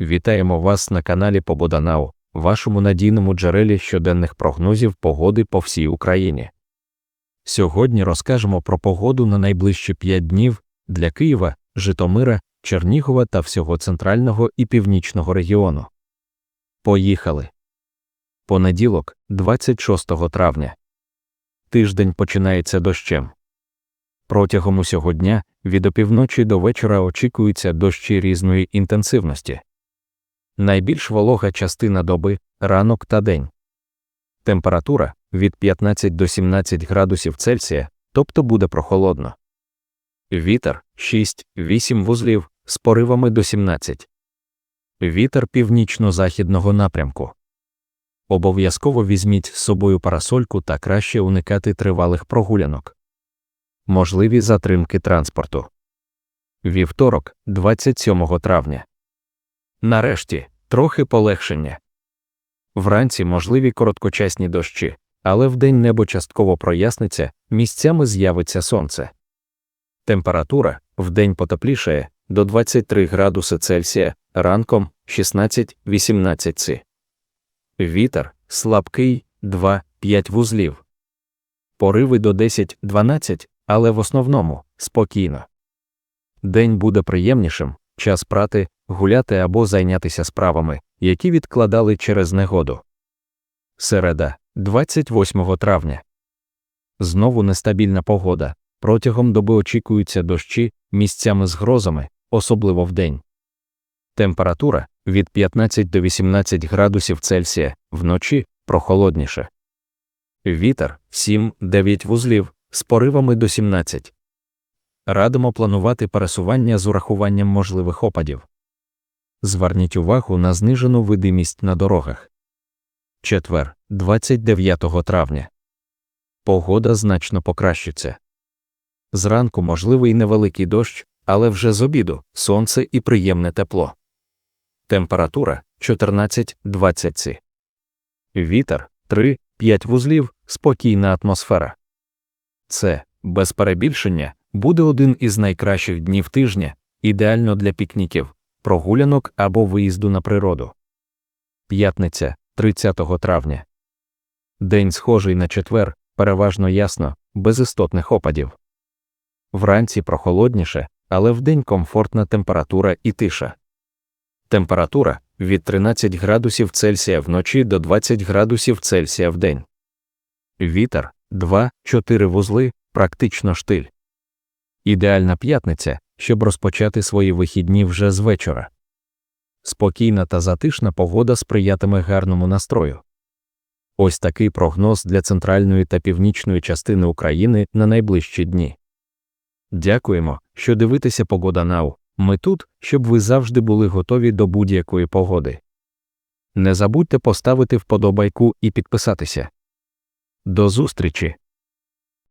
Вітаємо вас на каналі Пободанау, вашому надійному джерелі щоденних прогнозів погоди по всій Україні. Сьогодні розкажемо про погоду на найближчі 5 днів для Києва, Житомира, Чернігова та всього центрального і північного регіону. Поїхали. Понеділок, 26 травня. Тиждень починається дощем. Протягом усього дня від опівночі до вечора очікуються дощі різної інтенсивності. Найбільш волога частина доби ранок та день. Температура від 15 до 17 градусів Цельсія, тобто буде прохолодно. Вітер 6-8 вузлів з поривами до 17. Вітер північно-західного напрямку. Обов'язково візьміть з собою парасольку та краще уникати тривалих прогулянок. Можливі затримки транспорту. Вівторок, 27 травня. Нарешті трохи полегшення. Вранці можливі короткочасні дощі, але вдень небо частково проясниться, місцями з'явиться сонце. Температура вдень потеплішає до 23 градуси Цельсія, ранком 16-18 Ци. Вітер слабкий 2-5 вузлів. Пориви до 10-12, але в основному спокійно. День буде приємнішим, час прати, гуляти або зайнятися справами, які відкладали через негоду. Середа, 28 травня. Знову нестабільна погода. Протягом доби очікуються дощі місцями з грозами, особливо вдень. Температура від 15 до 18 градусів Цельсія, вночі прохолодніше. Вітер 7-9 вузлів з поривами до 17. Радимо планувати пересування з урахуванням можливих опадів. Зверніть увагу на знижену видимість на дорогах. Четвер, 29 травня. Погода значно покращиться. Зранку можливий невеликий дощ, але вже з обіду сонце і приємне тепло. Температура 14-20 ці. Вітер 3-5 вузлів, спокійна атмосфера. Це, без перебільшення, буде один із найкращих днів тижня, ідеально для пікніків, прогулянок або виїзду на природу. П'ятниця 30 травня. День схожий на четвер, переважно ясно, без істотних опадів. Вранці прохолодніше, але вдень комфортна температура і тиша. Температура від 13 градусів Цельсія вночі до 20 градусів Цельсія вдень. Вітер 2-4 вузли, практично штиль. Ідеальна п'ятниця, щоб розпочати свої вихідні вже з вечора. Спокійна та затишна погода сприятиме гарному настрою. Ось такий прогноз для центральної та північної частини України на найближчі дні. Дякуємо, що дивитеся Погода Нау. Ми тут, щоб ви завжди були готові до будь-якої погоди. Не забудьте поставити вподобайку і підписатися. До зустрічі!